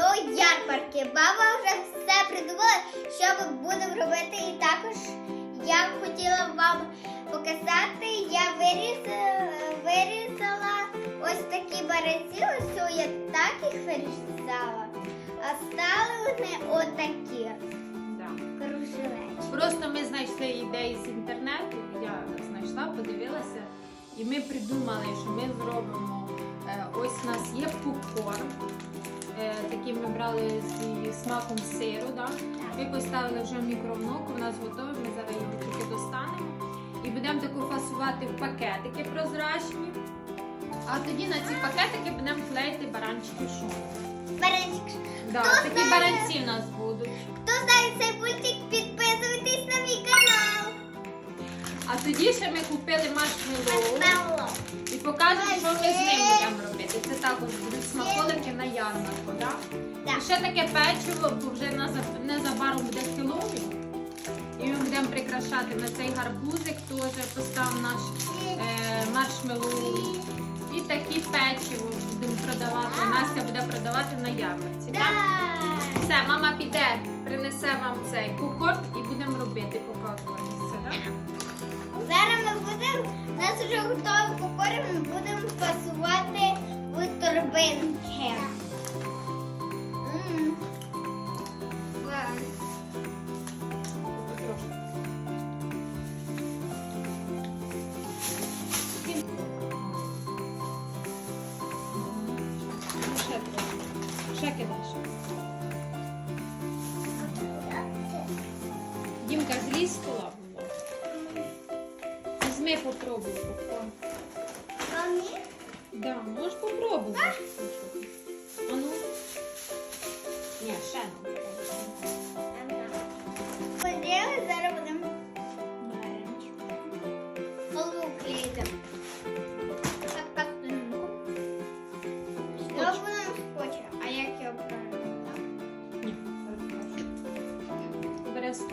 ярмарки. Баба вже все придумала, що ми будемо робити. І також я б хотіла вам показати. Я вирізала, вирізала ось такі баранці. Ось я так їх вирізала. А стали вони отакі Да. Просто ми знайшли ідеї з інтернету. Я знайшла, подивилася, і ми придумали, що ми зробимо. е, Ось у нас є попкорн. Е, Такий ми брали зі смаком сиру. Да? Ми поставили вже в мікроволновку, у нас готове, ми зараз його тільки достанемо. І будемо таку фасувати в пакетики прозрачні. А тоді на ці пакетики будемо клеїти баранчики шоу. Баранчик. Да, Хто такі знає? баранці в нас будуть. Хто знає цей мультик, підписуйтесь на мій канал. А тоді ще ми купили маршмеллоу. І покажемо, що ми з ним будемо робити. Це також будуть смаколики на ярмарку, так? Так. І ще таке печиво, бо вже незабаром буде Хеллоуін. І ми будемо прикрашати на цей гарбузик, теж поставимо наш е, маршмеллоу. І такі печиво будемо продавати. Настя буде продавати на ярмарці. Да. Так? Все, мама піде, принесе вам цей попкорн і будемо робити, показувати все, так? Зараз ми будемо, у нас вже готові покори, ми будемо фасувати в торбинки. Кидаєш. Дімка, злізь Дімка стола, будь. Візьми, попробуй. Мамі? Да, можеш попробувати. А ну. Ні, ще не.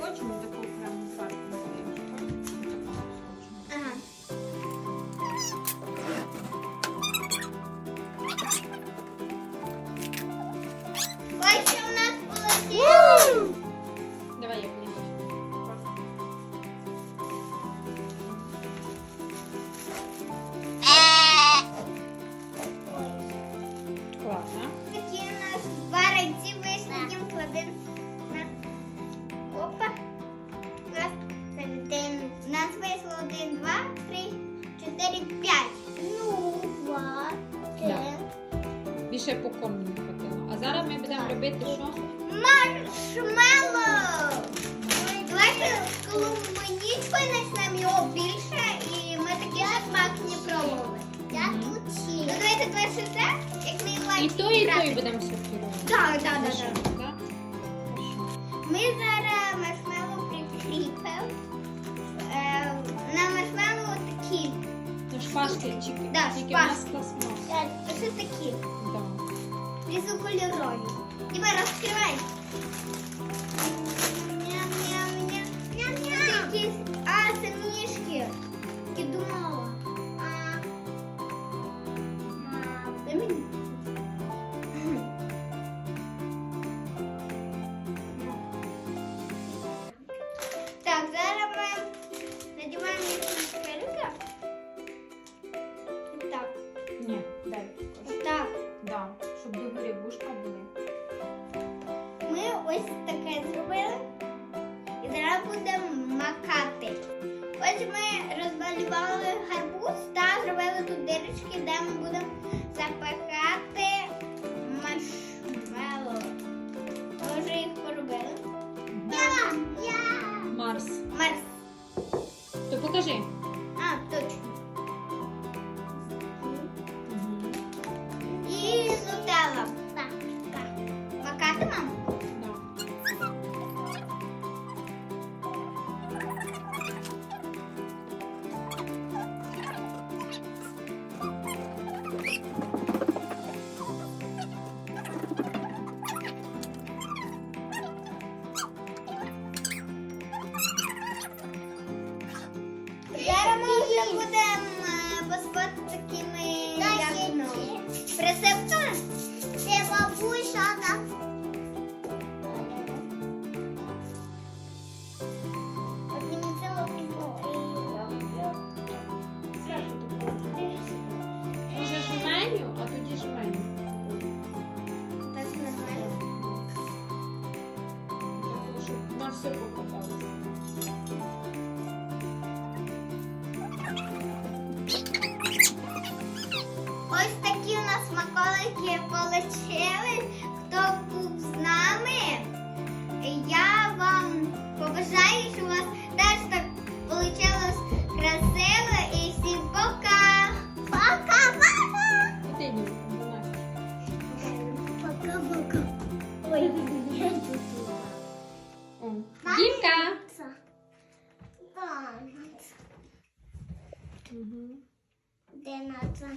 Бере скотч, Більше попкорну не хватило. А зараз ми будемо робити що? Маршмеллоу! Давайте клубничкою почнемо його більше, і ми такі ще смак не пробували. Я тут Ну, давайте перше це, як ми І то, і то і будемо сортувати. Так, так, так? Ми зараз маршмеллоу прикріпимо. Е, на маршмеллоу такі. Ну, шпажкільчики. Да, Тільки в нас шпажки. пластмас. Такі. Да. Різнокольорові. Тепер розкривай. Щоб догорі вушка були. Ми ось таке зробили. І зараз будемо макати. Ось ми розмалювали гарбуз та зробили тут дирочки, де ми будемо запекати маршмеллоу. Ми вже їх поробили. Я! Я! Марс. Марс. То покажи. Ось такі у нас смаколики вийшли. Да. Угу. Де надо?